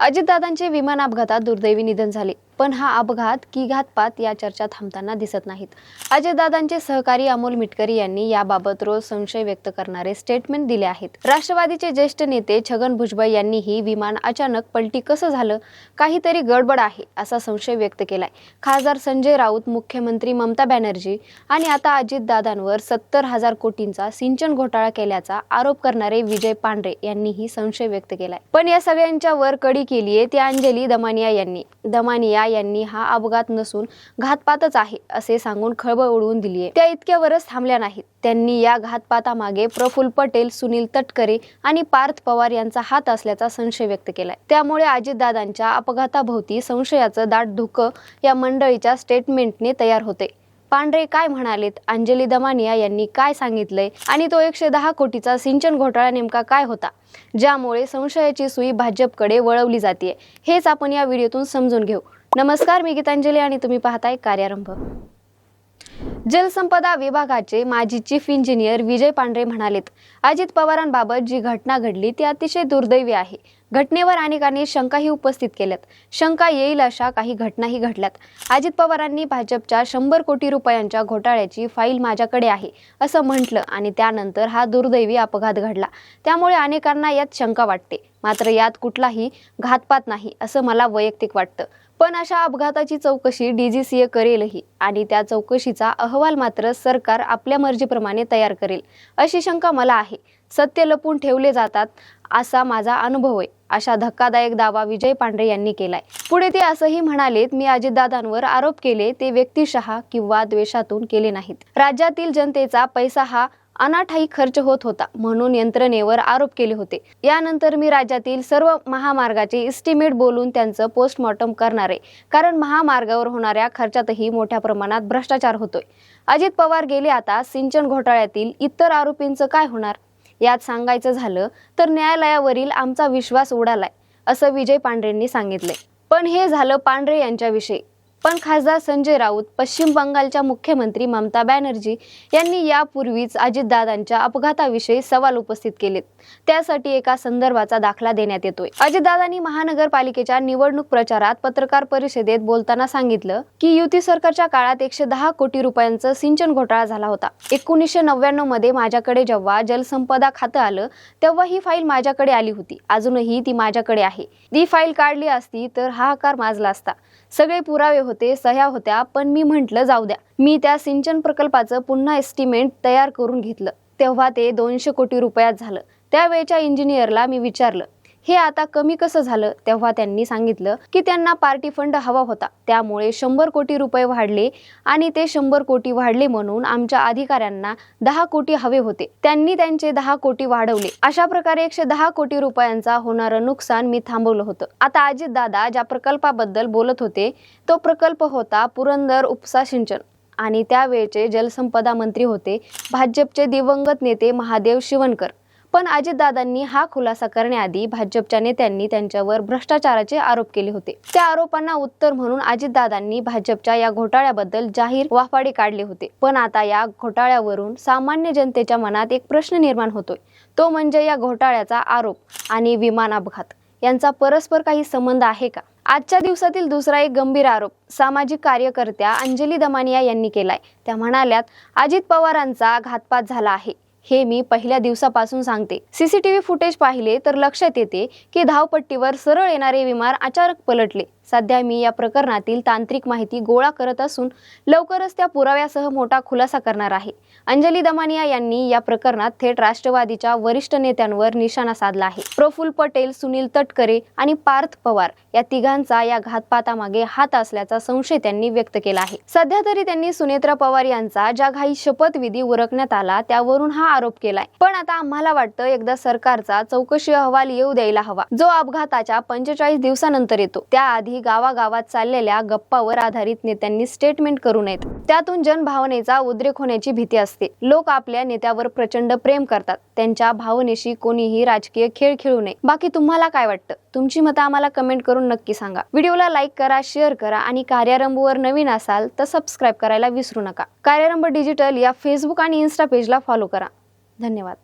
अजितदादांचे विमान अपघातात दुर्दैवी निधन झाले. पण हा अपघात की घातपात या चर्चा थांबताना दिसत नाहीत. अजयदादांचे सहकारी अमोल मिटकरी यांनी याबाबत रोज संशय व्यक्त करणारे स्टेटमेंट दिले आहेत. राष्ट्रवादीचे ज्येष्ठ नेते छगन भुजबळ यांनीही विमान अचानक पलटी कसं झालं? काहीतरी गडबड आहे असा संशय व्यक्त केलाय. खासदार संजय राऊत मुख्यमंत्री ममता बॅनर्जी आणि आता अजितदादांवर सत्तर हजार कोटींचा सिंचन घोटाळा केल्याचा आरोप करणारे विजय पांढरे यांनीही संशय व्यक्त केलाय. पण या सगळ्यांच्या वर कडी केली आहे ती अंजली दमानिया यांनी. दमानिया यांनी हा अपघात नसून घातपातच आहे असे सांगून खळबळ उडवून दिली आहे त्या इतक्यावरच थांबल्या नाहीत. त्यांनी या घातपातामागे प्रफुल्ल पटेल सुनील तटकरे आणि पार्थ पवार यांचा हात असल्याचा संशय व्यक्त केलाय. त्यामुळे अजितदादांच्या अपघाताभोवती संशयाचं दाट धुकं या मंडळीच्या स्टेटमेंटने तयार होते. पांढरे काय म्हणालेत? अंजली दमानिया यांनी काय सांगितलंय? आणि तो एकशे दहा कोटीचा सिंचन घोटाळा नेमका काय होता? ज्यामुळे संशयाची सुई भाजपकडे वळवली जाते हेच आपण या व्हिडिओतून समजून घेऊ. नमस्कार मी गीतांजली आणि तुम्ही पाहताय कार्यारंभ. जलसंपदा विभागाचे माजी चीफ इंजिनियर विजय पांढरे म्हणालेत अजित पवारांबाबत जी घटना घडली ती अतिशय दुर्दैवी आहे. घटनेवर अनेकांनी शंकाही उपस्थित केल्यात. शंका येईल अशा काही घटनाही घडल्यात. अजित पवारांनी भाजपच्या शंभर कोटी रुपयांच्या घोटाळ्याची फाईल माझ्याकडे आहे असं म्हटलं आणि त्यानंतर हा दुर्दैवी अपघात घडला. त्यामुळे अनेकांना यात शंका वाटते. मात्र यात कुठलाही घातपात नाही असं मला वैयक्तिक वाटतं. पण अशा अपघाताची चौकशी डीजीसीए करेलही आणि त्या चौकशीचा अहवाल मात्र सरकार आपल्या मर्जीप्रमाणे तयार करेल अशी शंका मला आहे. सत्य लपून ठेवले जातात असा माझा अनुभव आहे अशा धक्कादायक दावा विजय पांढरे यांनी केलाय. पुढे ते असंही म्हणालेत मी अजितदादांवर आरोप केले ते व्यक्तिशहा किंवा द्वेषातून केले नाहीत. राज्यातील जनतेचा पैसा हा अनाठाई खर्च होत होता म्हणून यंत्रणेवर आरोप केले होते. यानंतर मी राज्यातील सर्व महामार्गाचे इस्टिमेट बोलून त्यांचं पोस्टमॉर्टम करणार. आहे कारण महामार्गावर होणाऱ्या खर्चातही मोठ्या प्रमाणात भ्रष्टाचार होतोय. अजित पवार गेले आता सिंचन घोटाळ्यातील इतर आरोपींचं काय होणार? यात सांगायचं झालं तर न्यायालयावरील आमचा विश्वास उडालाय असं विजय पांढरेंनी सांगितले पण हे झालं पांढरे यांच्याविषयी. पण खासदार संजय राऊत पश्चिम बंगालच्या मुख्यमंत्री ममता बॅनर्जी यांनी यापूर्वीच अजितदादांच्या अपघाताविषयी सवाल उपस्थित केलेत. त्यासाठी एका संदर्भाचा दाखला देण्यात येतोय. अजितदादांनी महानगरपालिकेच्या निवडणूक प्रचारात पत्रकार परिषदेत बोलताना सांगितलं की युती सरकारच्या काळात एकशे दहा कोटी रुपयांचं सिंचन घोटाळा झाला होता. एकोणीसशे नव्याण्णवमध्ये माझ्याकडे जेव्हा जलसंपदा खातं आलं तेव्हा ही फाईल माझ्याकडे आली होती. अजूनही ती माझ्याकडे आहे. ती फाईल काढली असती तर हाहाकार माजला असता. सगळे पुरावे होते सह्या होत्या पण मी म्हटलं जाऊ द्या. मी त्या सिंचन प्रकल्पाचं पुन्हा एस्टिमेट तयार करून घेतलं. तेव्हा ते दोनशे कोटी रुपयात झालं. त्यावेळच्या इंजिनियरला मी विचारलं हे आता कमी कसं झालं तेव्हा त्यांनी सांगितलं की त्यांना पार्टी फंड हवा होता. त्यामुळे शंभर कोटी रुपये वाढले आणि ते शंभर कोटी वाढले म्हणून आमच्या अधिकाऱ्यांना दहा कोटी हवे होते. त्यांनी त्यांचे दहा कोटी वाढवले. अशा प्रकारे एकशे दहा कोटी रुपयांचा होणारं नुकसान मी थांबवलं होतं. आता अजित दादा ज्या प्रकल्पाबद्दल बोलत होते तो प्रकल्प होता पुरंदर उपसा सिंचन. आणि त्यावेळचे जलसंपदा मंत्री होते भाजपचे दिवंगत नेते महादेव शिवणकर. पण अजितदादांनी हा खुलासा करण्याआधी भाजपच्या नेत्यांनी त्यांच्यावर भ्रष्टाचाराचे आरोप केले होते. त्या आरोपांना उत्तर म्हणून अजितदादांनी भाजपच्या या घोटाळ्याबद्दल जाहीर वाफाडे काढले होते. पण आता या घोटाळ्यावरून सामान्य जनतेच्या मनात एक प्रश्न निर्माण होतोय. तो म्हणजे या घोटाळ्याचा आरोप आणि विमान अपघात यांचा परस्पर काही संबंध आहे का? आजच्या दिवसातील दुसरा एक गंभीर आरोप सामाजिक कार्यकर्त्या अंजली दमानिया यांनी केलाय. त्या म्हणाल्यात अजित पवारांचा घातपात झाला आहे. हे मी पहिल्या दिवसापासून सांगते. सीसीटीव्ही फुटेज पाहिले तर लक्षात येते की धावपट्टीवर सरळ येणारे विमान अचानक पलटले. सध्या मी या प्रकरणातील तांत्रिक माहिती गोळा करत असून लवकरच त्या पुराव्यासह मोठा खुलासा करणार आहे. अंजली दमानिया यांनी या प्रकरणात थेट राष्ट्रवादीच्या वरिष्ठ नेत्यांवर निशाणा साधला आहे. प्रफुल्ल पटेल सुनील तटकरे आणि पार्थ पवार या तिघांचा या घातपातामागे हात असल्याचा संशय त्यांनी व्यक्त केला आहे. सध्या तरी त्यांनी सुनेत्रा पवार यांचा ज्या घाई शपथविधी उरकण्यात आला त्यावरून हा आरोप केलाय. पण आता आम्हाला वाटतं एकदा सरकारचा चौकशी अहवाल येऊ द्यायला हवा. जो अपघाताच्या पंचेचाळीस दिवसानंतर येतो त्याआधी गावागावात चाललेल्या गप्पावर आधारित नेत्यांनी स्टेटमेंट करू नयेत. त्यातून जनभावनेचा उद्रेक होण्याची भीती असते. लोक आपल्या नेत्यावर प्रचंड प्रेम करतात. त्यांच्या भावनेशी कोणीही राजकीय खेळ खेळू नये. बाकी तुम्हाला काय वाटतं? तुमची मतं आम्हाला कमेंट करून नक्की सांगा. व्हिडिओला लाईक करा शेअर करा आणि कार्यारंभवर नवीन असाल तर सबस्क्राईब करायला विसरू नका. कार्यारंभ डिजिटल या फेसबुक आणि इन्स्टा पेजला फॉलो करा. धन्यवाद.